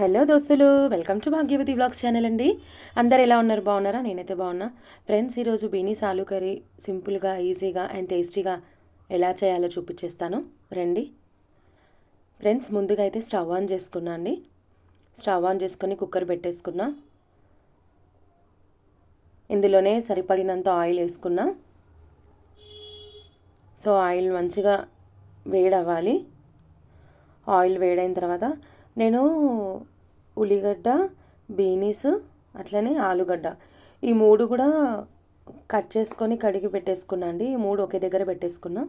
Hello దోస్తులు welcome to Bhagyavati blogs channel అండి. అందరు ఎలా ఉన్నారు? బాగున్నారా? నేనైతే బాగున్నా. ఫ్రెండ్స్ ఈరోజు బీనీస్ ఆలూ కర్రీ సింపుల్గా ఈజీగా అండ్ టేస్టీగా ఎలా చేయాలో చూపించేస్తాను రండి. ఫ్రెండ్స్ ముందుగా అయితే స్టవ్ ఆన్ చేసుకున్నా అండి. స్టవ్ ఆన్ చేసుకొని కుక్కర్ పెట్టేసుకున్నా. ఇందులోనే సరిపడినంత ఆయిల్ వేసుకున్నా. సో ఆయిల్ మంచిగా వేడవ్వాలి. ఆయిల్ వేడైన తర్వాత నేను ఉల్లిగడ్డ బీనీస్ అట్లనే ఆలుగడ్డ. ఈ మూడు కూడా కట్ చేసుకొని కడిగి పెట్టేసుకున్నా అండి. ఈ మూడు ఒకే దగ్గర పెట్టేసుకున్నా.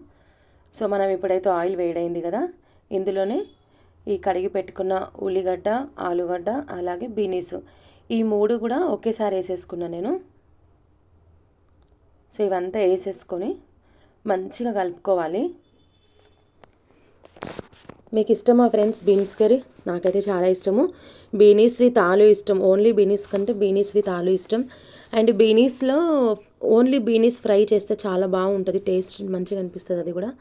సో మనం ఇప్పుడైతే ఆయిల్ వేడైంది కదా ఇందులోనే ఈ కడిగి పెట్టుకున్న ఉల్లిగడ్డ ఆలుగడ్డ అలాగే బీనీస్. ఈ మూడు కూడా ఒకేసారి వేసేసుకున్నా నేను. సో ఇవంతా వేసేసుకొని మంచిగా కలుపుకోవాలి. మీకు ఇష్టమా ఫ్రెండ్స్ బీన్స్ కర్రీ? నాకైతే చాలా ఇష్టము. బీనీస్ విత్ ఆలు ఇష్టం. ఓన్లీ బీనీస్ కంటే బీనీస్ విత్ ఆలు ఇష్టం. అండ్ బీనీస్లో ఓన్లీ బీనీస్ ఫ్రై చేస్తే చాలా బాగుంటుంది. టేస్ట్ మంచిగా అనిపిస్తుంది అది కూడా.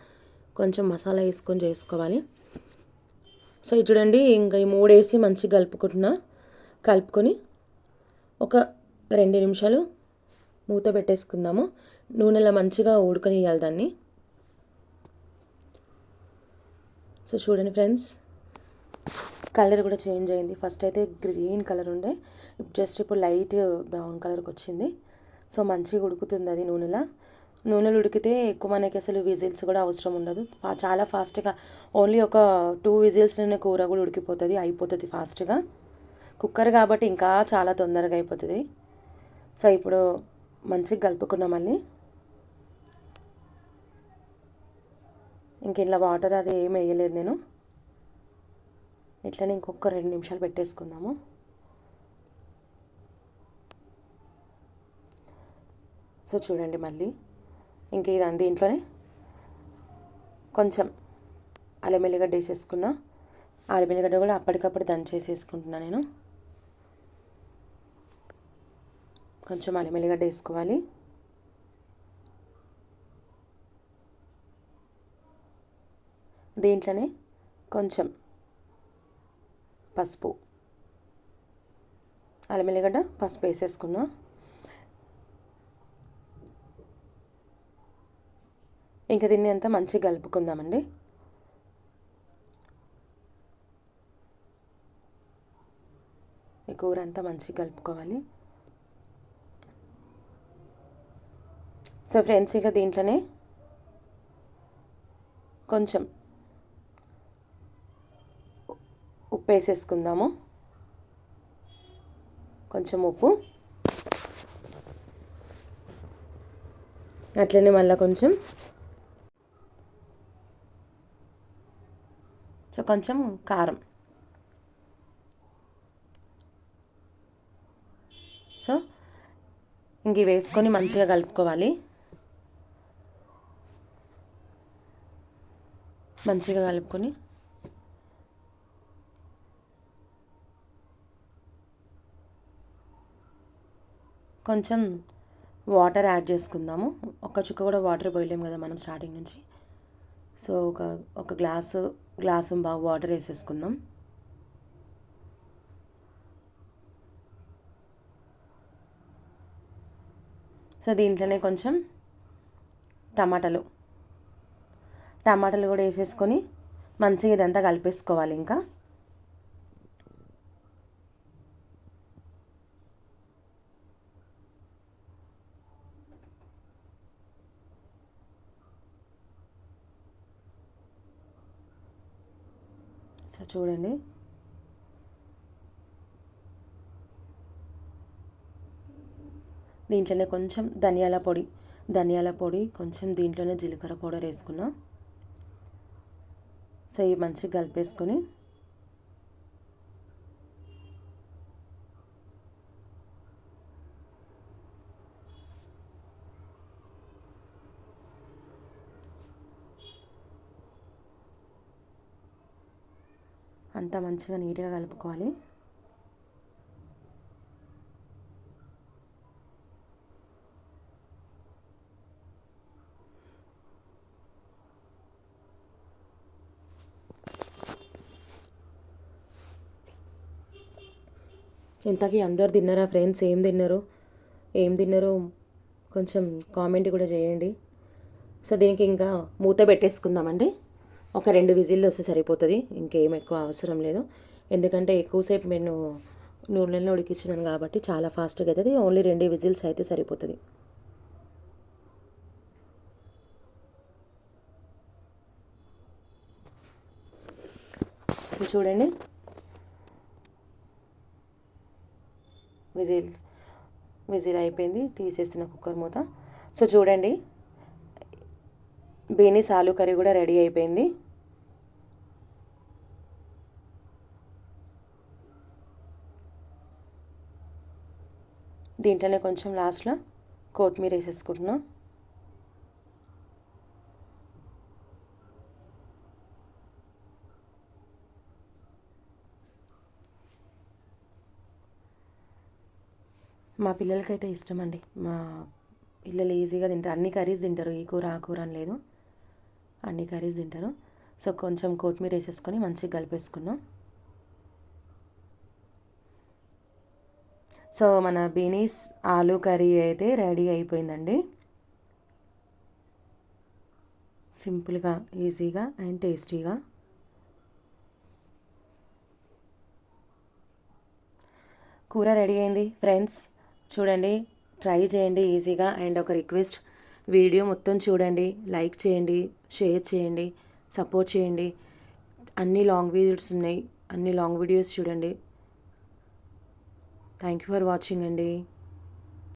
కొంచెం మసాలా వేసుకొని చేసుకోవాలి. సో ఇది చూడండి ఇంకా ఈ మూడు వేసి మంచిగా కలుపుకుంటున్నా. కలుపుకొని ఒక రెండు నిమిషాలు మూత పెట్టేసుకుందాము. నూనెలో మంచిగా ఉడకనియాలి దాన్ని. సో చూడండి ఫ్రెండ్స్ కలర్ కూడా చేంజ్ అయింది. ఫస్ట్ అయితే గ్రీన్ కలర్ ఉండే జస్ట్ ఇప్పుడు లైట్ బ్రౌన్ కలర్కి వచ్చింది. సో మంచిగా ఉడుకుతుంది అది నూనెలో. నూనెలు ఉడికితే ఎక్కువ మనకి అసలు విజిల్స్ కూడా అవసరం ఉండదు. చాలా ఫాస్ట్గా ఓన్లీ ఒక టూ విజిల్స్లోనే కూర కూడా ఉడికిపోతుంది అయిపోతుంది ఫాస్ట్గా కుక్కర్ కాబట్టి ఇంకా చాలా తొందరగా అయిపోతుంది. సో ఇప్పుడు మంచిగా కలుపుకున్నాం మళ్ళీ. ఇంక ఇలా వాటర్ అది ఏం వేయలేదు నేను. ఇట్లనే ఇంకొక రెండు నిమిషాలు పెట్టేసుకుందాము. సో చూడండి మళ్ళీ. ఇంక ఇది దీంట్లోనే కొంచెం అల్లం ఎల్లిగడ్డ వేసేసుకున్నా. అల్లం ఎల్లిగడ్డ కూడా అప్పటికప్పుడు దంచేసేసుకుంటున్నా నేను. కొంచెం అల్లం ఎల్లిగడ్డ వేసుకోవాలి. దీంట్లోనే కొంచెం పసుపు. అల్లం ఎల్లిగడ్డ పసుపు వేసేసుకున్నా. ఇంకా దీన్ని అంతా మంచిగా కలుపుకుందామండి. ఈ కూర అంతా మంచిగా కలుపుకోవాలి. సో ఫ్రెండ్స్ ఇక దీంట్లోనే కొంచెం ఉప్పు వేసేసుకుందాము. కొంచెం ఉప్పు. అట్లనే మళ్ళీ కొంచెం. సో కొంచెం కారం. సో ఇంక వేసుకొని మంచిగా కలుపుకోవాలి. మంచిగా కలుపుకొని కొంచెం వాటర్ యాడ్ చేసుకుందాము. ఒక చుక్క కూడా వాటర్ పోయలేము కదా మనం స్టార్టింగ్ నుంచి. సో ఒక ఒక గ్లాసు గ్లాసు బాగా వాటర్ వేసేసుకుందాం. సో దీంట్లోనే కొంచెం టమాటాలు. టమాటాలు కూడా వేసేసుకొని మంచిగా ఇదంతా కలిపేసుకోవాలి ఇంకా. సో చూడండి. దీంట్లోనే కొంచెం ధనియాల పొడి ధనియాల పొడి కొంచెం దీంట్లోనే జీలకర్ర పౌడర్ వేసుకున్నా. సో ఇవి మంచిగా కలిపేసుకొని అంతా మంచిగా నీట్గా కలుపుకోవాలి. ఇంతకీ అందరు తిన్నారా ఫ్రెండ్స్? ఏం తిన్నారు? ఏం తిన్నారో? కొంచెం కామెంట్ కూడా చేయండి. సో దీనికి ఇంకా మూత పెట్టేసుకుందామండి. ఒక రెండు విజిల్లు వస్తే సరిపోతుంది. ఇంకేం ఎక్కువ అవసరం లేదు. ఎందుకంటే ఎక్కువసేపు నేను నూనెలను ఉడికించినాను కాబట్టి చాలా ఫాస్ట్గా అవుతుంది ఓన్లీ రెండు విజిల్స్ అయితే సరిపోతుంది. సో చూడండి. విజిల్ విజిల్ అయిపోయింది. తీసేస్తున్న కుక్కర్ మూత. సో చూడండి. బీనీస్ సాలు కర్రీ కూడా రెడీ అయిపోయింది. దీంట్లోనే కొంచెం లాస్ట్లో కొత్తిమీర వేసేసుకుంటున్నాం. మా పిల్లలకైతే ఇష్టం అండి మా పిల్లలు ఈజీగా తింటారు. అన్ని కర్రీస్ తింటారు. ఈ కూర ఆ కూర అని లేదు. అన్ని కర్రీస్ తింటారు. సో కొంచెం కొత్తిమీర వేసేసుకొని మంచిగా కలిపేసుకున్నాం. సో మన బీనీస్ ఆలు కర్రీ అయితే రెడీ అయిపోయిందండి. సింపుల్గా ఈజీగా అండ్ టేస్టీగా. కూర రెడీ అయింది ఫ్రెండ్స్. చూడండి ట్రై చేయండి ఈజీగా అండ్ ఒక రిక్వెస్ట్. వీడియో మొత్తం చూడండి లైక్ చేయండి షేర్ చేయండి సపోర్ట్ చేయండి. అన్ని లాంగ్ వీడియోస్ ఉన్నాయి అన్ని లాంగ్ వీడియోస్ చూడండి. థ్యాంక్ యూ ఫర్ వాచింగ్ అండి.